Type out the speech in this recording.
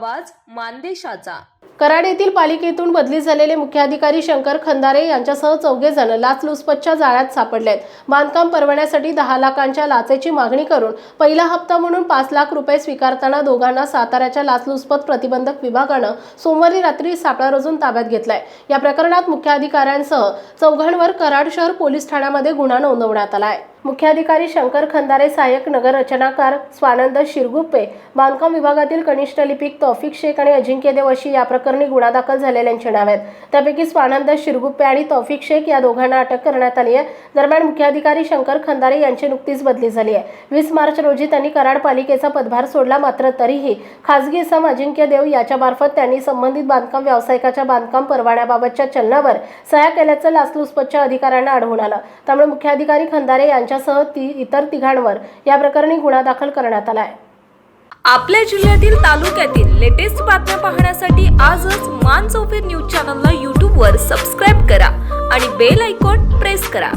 आवाज मानदेशाचा. कराड येथील पालिकेतून बदली झालेले मुख्याधिकारी शंकर खंदारे यांच्यासह चौघे जण लाचलुचपतच्या जाळ्यात सापडलेत. बांधकाम परवान्यासाठी दहा लाखांच्या लाचेची मागणी करून पहिला हप्ता म्हणून पाच लाख रुपये स्वीकारताना दोघांना साताऱ्याच्या लाचलुचपत प्रतिबंधक विभागानं सोमवारी रात्री सापळा रचून ताब्यात घेतलाय. या प्रकरणात मुख्याधिकाऱ्यांसह चौघांवर कराड शहर पोलीस ठाण्यामध्ये गुन्हा नोंदवण्यात आला आहे मुख्याधिकारी शंकर खंदारे सहाय्यक नगर रचनाकार स्वानंद शिरगुप्पे बांधकाम विभागातील कनिष्ठ लिपिक तौफिक शेख आणि अजिंक्य देव अशी या प्रकरणी गुन्हा दाखल झालेल्यांची नावे आहेत. त्यापैकी स्वानंद शिरगुप्पे आणि तौफिक शेख या दोघांना अटक करण्यात आली आहे. दरम्यान मुख्याधिकारी शंकर खंदारे यांची नुकतीच बदली झाली आहे. वीस मार्च रोजी त्यांनी कराड पालिकेचा पदभार सोडला मात्र तरीही खासगी सम अजिंक्य देव याच्यामार्फत त्यांनी संबंधित बांधकाम व्यावसायिकाच्या बांधकाम परवान्याबाबतच्या चलनावर सह्या केल्याचं लाचलुचपतच्या अधिकाऱ्यांना आढळून आलं. त्यामुळे मुख्याधिकारी खंदारे यांच्या यांच्यासह ती इतर तिघांवर या प्रकरणी गुन्हा दाखल करण्यात आला आहे. आपल्या जिल्ह्यातील तालुक्यातील लेटेस्ट बातम्या पाहण्यासाठी आजच मान चौफेर न्यूज चॅनलला यूट्यूबवर सबस्क्राईब करा आणि बेल आयकॉन प्रेस करा.